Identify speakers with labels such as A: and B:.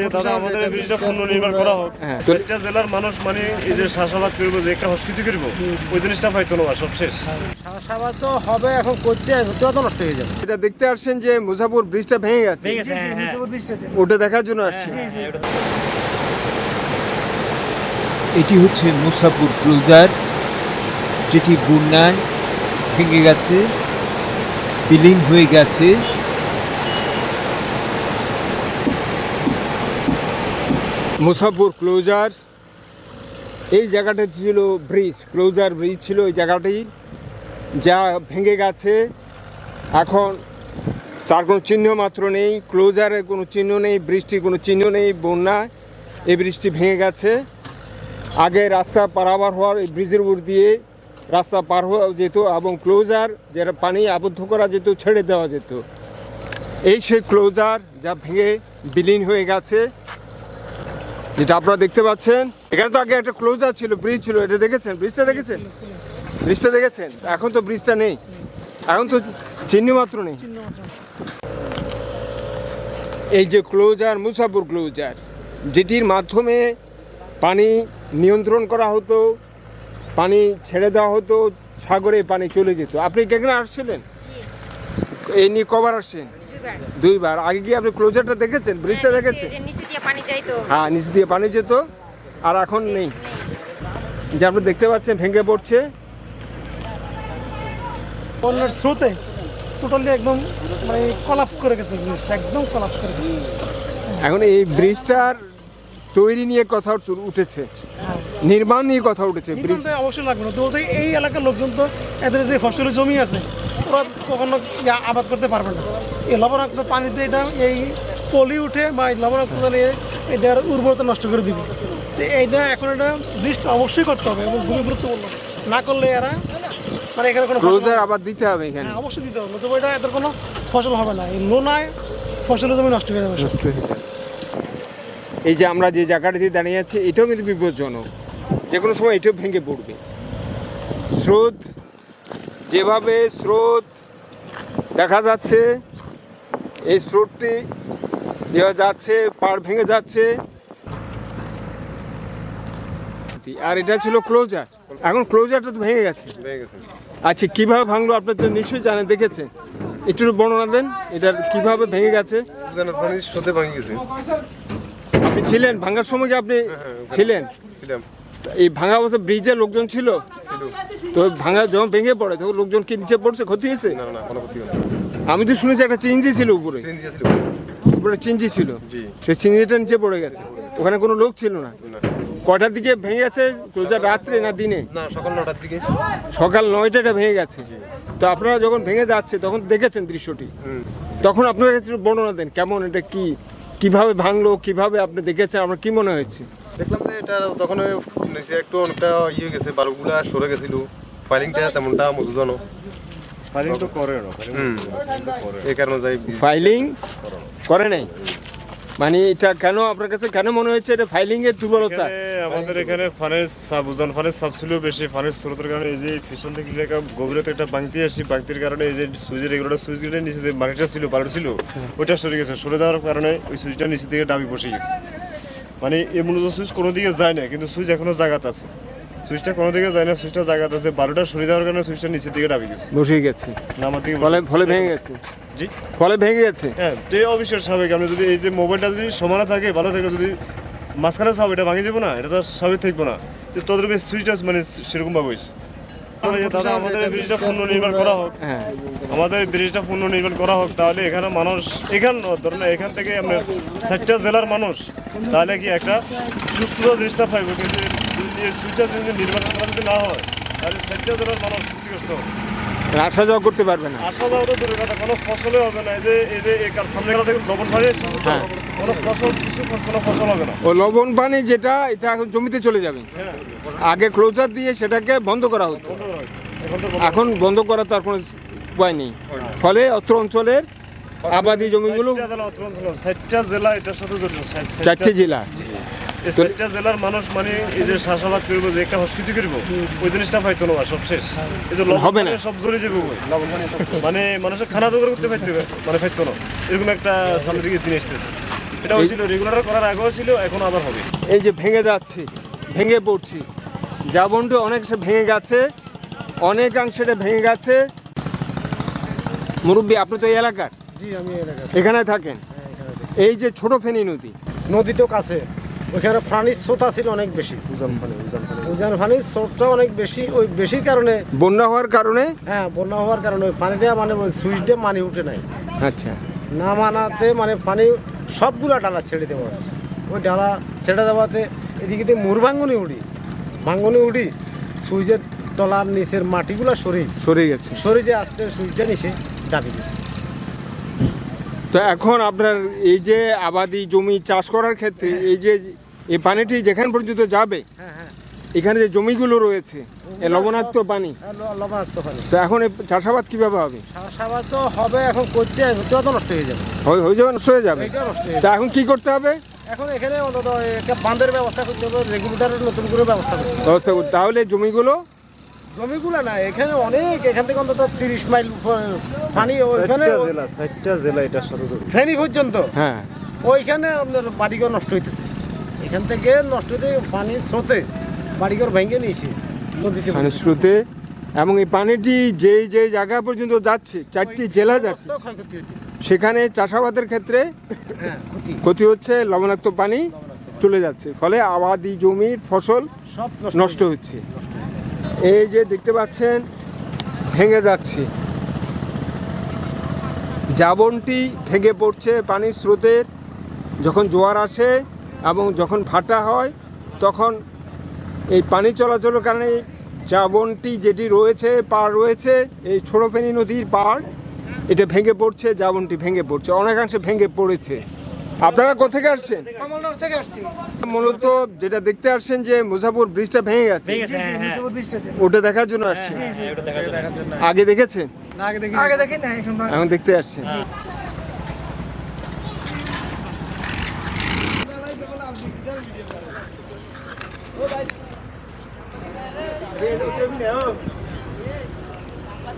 A: যে দাদা আমাদের ব্রিজটা পুনর্নির্মাণ করা হোক।
B: হ্যাঁ।
A: জেলার মানুষ মানে এই যে চাষাবাদ করব যে একটা সংস্কৃতি করব ওই জিনিসটা পাইতো না সব শেষ।
C: চাষাবাদ তো হবে এখন করছে ভুট্টা তো নষ্ট হয়ে যাবে।
B: এটা দেখতে আসছেন যে মুসাফর ব্রিজটা ভেঙে গেছে। ওটা দেখার জন্য আসছেন
D: এটি হচ্ছে মুসাপুর ক্রুজার যেটি বন্যায় ভেঙে গেছে বিলীন হয়ে গেছে।
B: মুসাফর ক্লোজার। এই জায়গাটা ছিল ব্রিজ, ক্লোজার ব্রিজ ছিল এই জায়গাটি, যা ভেঙে গেছে। এখন তার কোনো চিহ্ন মাত্র নেই ক্লোজারের কোনো চিহ্ন নেই বৃষ্টির কোনো চিহ্ন নেই, বন্যা, এই বৃষ্টি ভেঙে গেছে। আগে রাস্তা পারাবার হওয়ার, এই ব্রিজের উপর দিয়ে রাস্তা পার হওয়া যেত এবং ক্লোজার যেটা পানি আবদ্ধ করা যেত, ছেড়ে দেওয়া যেত। এই সেই ক্লোজার যা ভেঙে বিলীন হয়ে গেছে। যেটা আপনারা দেখতে পাচ্ছেন এখানে তো আগে একটা ক্লোজার ছিল ব্রিজ ছিল এটা দেখেছেন? ব্রিজটা দেখেছেন? ব্রিজটা দেখেছেন? এখন তো ব্রিজটা নেই। এখন তো চিহ্ন মাত্র নেই। এই যে ক্লোজার মুসাফুর ক্লোজার যেটির মাধ্যমে পানি নিয়ন্ত্রণ করা হতো পানি ছেড়ে দেওয়া হতো সাগরে পানি চলে যেত। আপনি কি এখানে আসছিলেন? এই নিয়ে কবার আসছেন?
E: দুইবার।
B: আগে কি আপনি ক্লোজারটা দেখেছেন? ব্রিজটা
E: হ্যাঁ,
B: দেখেছেন?
E: নিচে- নিচে দিয়ে পানি যাইতো।
B: হ্যাঁ নিচ দিয়ে পানি যেত আর এখন নেই। যে আপনি দেখতে পাচ্ছেন ভেঙে পড়ছে।
C: বন্যার স্রোতে টোটালি একদম মানে কলাপস করে গেছে জিনিসটা একদম কলাপস করে গেছে।
B: এখন এই ব্রিজটার তৈরি নিয়ে কথা উঠ- উঠেছে। নির্মাণ নিয়ে কথা উঠেছে ব্রিজ
C: অবশ্যই লাগবে না। তো এই এলাকার লোকজন তো এদের যে ফসলের জমি আছে ওরা কখনো আবাদ করতে পারবে না। এই লবণাক্ত পানিতে এটা এই পলি উঠে বা এই লবণাক্ত এটার উর্বরতা নষ্ট করে দিবে। তো এইটা এখন এটা ব্রিজটা অবশ্যই করতে হবে এবং খুবই গুরুত্বপূর্ণ। না করলে এরা মানে এখানে কোনো ফসল
B: আবার দিতে হবে এখানে।
C: হ্যাঁ, অবশ্যই দিতে হবে নতুবা এটা এদের কোনো ফসল হবে না। এই লোনায় ফসলের জমি নষ্ট হয়ে যাবে।
B: নষ্ট হয়ে যাবে। এই যে আমরা যে জায়গাটিতে দাঁড়িয়ে আছি এটাও কিন্তু বিপজ্জনক। যে কোনো সময় এটাও ভেঙে পড়বে। স্রোত যেভাবে স্রোত দেখা যাচ্ছে এই স্রোতটি যেভাবে যাচ্ছে পাড় ভেঙে যাচ্ছে। আর এটা ছিল ক্লোজার এখন ক্লোজারটা তো ভেঙে গেছে।
A: ভেঙে গেছে।
B: আচ্ছা কীভাবে ভাঙলো আপনার তো নিশ্চয়ই জানেন দেখেছেন? একটু বর্ণনা দেন এটা কীভাবে ভেঙে গেছে?
A: ভাঙে গেছে।
B: আপনি ছিলেন ভাঙার সময় কি আপনি ছিলেন?
A: ছিলাম।
B: এই ভাঙা অবস্থা ব্রিজে লোকজন ছিল। তো ভাঙা যখন ভেঙে পড়ে তখন লোকজন কি নিচে পড়ছে? ক্ষতি হয়েছে?
A: না না কোনো ক্ষতি হয়নি।
B: আমি তো শুনেছি একটা চিঞ্জি ছিল উপরে। উপরে। চিঞ্জি ছিল।
A: জি।
B: সেই চিঞ্জিটা নিচে পড়ে গেছে। ওখানে কোনো লোক ছিল না। কটার দিকে ভেঙে গেছে ক্লোজার রাত্রে না দিনে?
A: না সকাল নটার দিকে।
B: সকাল নয়টাটা ভেঙে গেছে। তো আপনারা যখন ভেঙে যাচ্ছে তখন দেখেছেন দৃশ্যটি? তখন আপনারা কাছে একটু বর্ণনা দেন। কেমন এটা কি? কীভাবে ভাঙলো? কীভাবে আপনি দেখেছেন? আমার কি মনে হয়েছে?
A: দেখলাম যে এটা তখন ওই নিচে একটু অনেকটা ইয়ে গেছে বালুগুলা সরে গেছিল। ফাইলিংটা তেমনটা মজুদানো
F: ফাইলিং তো করে না
A: এই কারণে যাই
B: ফাইলিং করে নাই? মানে এটা কেন আপনার কাছে কেন মনে হয়েছে এটা ফাইলিং এর দুর্বলতা
F: আমাদের এখানে ফানের সাব উজান ফানের সাব ছিল বেশি ফানের স্রোতের কারণে এই যে পিছন থেকে একটা গভীরতা একটা বাংতি আসি বাংতির কারণে এই যে সুইচের এগুলোটা সুইচের নিচে যে মাটিটা ছিল বালুটা ছিল ওইটা সরে গেছে। সরে যাওয়ার কারণে ওই সুইচটা নিচে থেকে ডাবি বসে গেছে। মানে এই মূলত সুইচ কোনো দিকে যায় না কিন্তু সুইচ এখনও জাগাত আছে। সুইচটা কোনো দিকে যায় না সুইচটা জায়গাতে আছে। বারোটা সরে যাওয়ার কারণে সুইচটা নিচের দিকে ডাবি গেছে।
B: বসে গেছে।
F: নামার দিকে
B: ফলে ফলে ভেঙে গেছে।
F: জি?
B: ফলে ভেঙে গেছে?
F: হ্যাঁ এই অবশ্যই স্বাভাবিক। আমি যদি এই যে মোবাইলটা যদি সমানা থাকে ভালো থাকে যদি মাঝখানে সাব এটা ভাঙে যাব না এটা তো স্বাভাবিক থাকব না। তো তোদের সুইচটা মানে সেরকমভাবে হয়েছে। যে দাদা আমাদের এই ব্রিজটা পুনর্নির্মাণ করা হোক।
B: হ্যাঁ।
F: আমাদের এই ব্রিজটা পুনর্নির্মাণ করা হোক তাহলে এখানে মানুষ এখান ধরেন এখান থেকে আপনার চারটা জেলার মানুষ তাহলে কি একটা সুস্থতা জিনিসটা পাইব? কিন্তু যদি নির্মাণ করা যদি না হয় তাহলে চারটা জেলার মানুষ ক্ষতিগ্রস্ত হবে।
B: আসা যাওয়া করতে পারবে না।
F: আসা যাওয়া তো দূরের কথা কোনো ফসলে হবে না। এই যে এই যে এই সামনে থেকে লবণ ফাড়ে
B: হ্যাঁ।
F: কোনো ফসল কিছু কোনো ফসল হবে না।
B: ও লবণ পানি যেটা এটা এখন জমিতে চলে যাবে।
F: হ্যাঁ।
B: আগে ক্লোজার দিয়ে সেটাকে বন্ধ করা হতো।
F: এখন
B: বন্ধ। করা তার কোনো উপায় নেই। ফলে অত্র অঞ্চলের আবাদি জমিগুলো
F: চারটা জেলা এটার সাথে
B: চারটে জেলা।
F: চারটা জেলার মানুষ মানে এই যে চাষাবাদ করব যে একটা সংস্কৃতি করব ওই জিনিসটা পাইতো না সব শেষ। এই যে
B: হবে না।
F: সব জড়িয়ে যাবে মানে মানুষের খানা জোগাড় করতে পারতে মানে পাইতো না। এরকম একটা সামনের দিকে দিন আসতেছে। এটা হয়েছিল রেগুলার করার আগেও ছিল এখন আবার হবে।
B: এই যে ভেঙে যাচ্ছে ভেঙে পড়ছি। জাবনটি অনেক সে ভেঙে গেছে অনেকাংশে ভেঙে গেছে। মুরব্বী আপনি তো এই এলাকার?
E: জি আমি এলাকার।
B: এখানে থাকেন? এই যে ছোট ফেনী নদী।
E: নদী তো কাছে। ওইখানে পানির স্রোত ছিল অনেক বেশি।
F: উজান পানি উজান পানি
E: উজান পানির স্রোতটা অনেক বেশি ওই বেশির কারণে
B: বন্যা হওয়ার কারণে?
E: হ্যাঁ বন্যা হওয়ার কারণে ওই পানিটা মানে ওই সুইচটা মানি উঠে নাই।
B: আচ্ছা।
E: না মানাতে মানে পানি সবগুলা ডালা ছেড়ে দেওয়া আছে। ওই ডালা ছেড়ে দেওয়াতে এদিকে দিয়ে মুর ভাঙ্গনি উঠি ভাঙ্গনি উঠি সুইচের তলার নিচের মাটিগুলো সরে
B: সরে গেছে।
E: সরে যে আস্তে সুইচটা নিচে ডাবি দিছে
B: তো এখন আপনার এই যে আবাদি জমি চাষ করার ক্ষেত্রে এই যে এই পানিটি যেখান পর্যন্ত যাবে
E: হ্যাঁ হ্যাঁ।
B: এখানে যে জমিগুলো রয়েছে এ লবণাক্ত পানি।
E: হ্যাঁ, লবণাক্ত পানি।
B: তো এখন এই চাষাবাদ কীভাবে হবে?
E: চাষাবাদ তো হবে এখন করছে ওটাও তো নষ্ট হয়ে যাবে।
B: হয়ে হয়ে যাবে নষ্ট হয়ে যাবে? তা এখন কি করতে হবে?
E: এখন এখানে অন্তত একটা বাঁধের ব্যবস্থা করতে হবে রেগুলেটারের নতুন করে ব্যবস্থা করতে
B: ব্যবস্থা করতে তাহলে জমিগুলো?
E: জমিগুলো না এখানে অনেক এখান থেকে অন্তত তিরিশ মাইল পানি ওইখানে
F: জেলা চারটা জেলা সাথে জড়িত।
E: ফেনি পর্যন্ত।
B: হ্যাঁ।
E: ওইখানে আপনার বাড়িঘর নষ্ট হইতেছে। এখান থেকে নষ্ট হইতে পানি স্রোতে বাড়িঘর ভেঙে নিয়েছে নদীতে
B: মানে স্রোতে। এবং এই পানিটি যেই যে জায়গা পর্যন্ত যাচ্ছে চারটি জেলা যাচ্ছে সেখানে চাষাবাদের ক্ষেত্রে
E: হ্যাঁ ক্ষতি।
B: হচ্ছে লবণাক্ত পানি চলে যাচ্ছে ফলে আবাদি জমির ফসল
E: সব
B: নষ্ট হচ্ছে। এই যে দেখতে পাচ্ছেন ভেঙে যাচ্ছে। জাবনটি ভেঙে পড়ছে পানির স্রোতের যখন জোয়ার আসে এবং যখন ভাটা হয় তখন এই পানি চলাচলের কারণে জাবনটি যেটি রয়েছে পাড় রয়েছে এই ছোড়ফেনী নদীর পাড় এটা ভেঙে পড়ছে জাবনটি ভেঙে পড়ছে অনেকাংশে ভেঙে পড়েছে। আপনারা কোথেকে আসছেন?
C: থেকে আসছি।
B: মূলত যেটা দেখতে আসছেন যে মুজাফর ব্রিজটা ভেঙে গেছে। ওটা দেখার জন্য আসছেন? আগে দেখেছেন?
C: আগে দেখি আগে দেখি না ਰੇਟ
B: ਉੱਤੇ ਵੀ ਲਿਆਓ।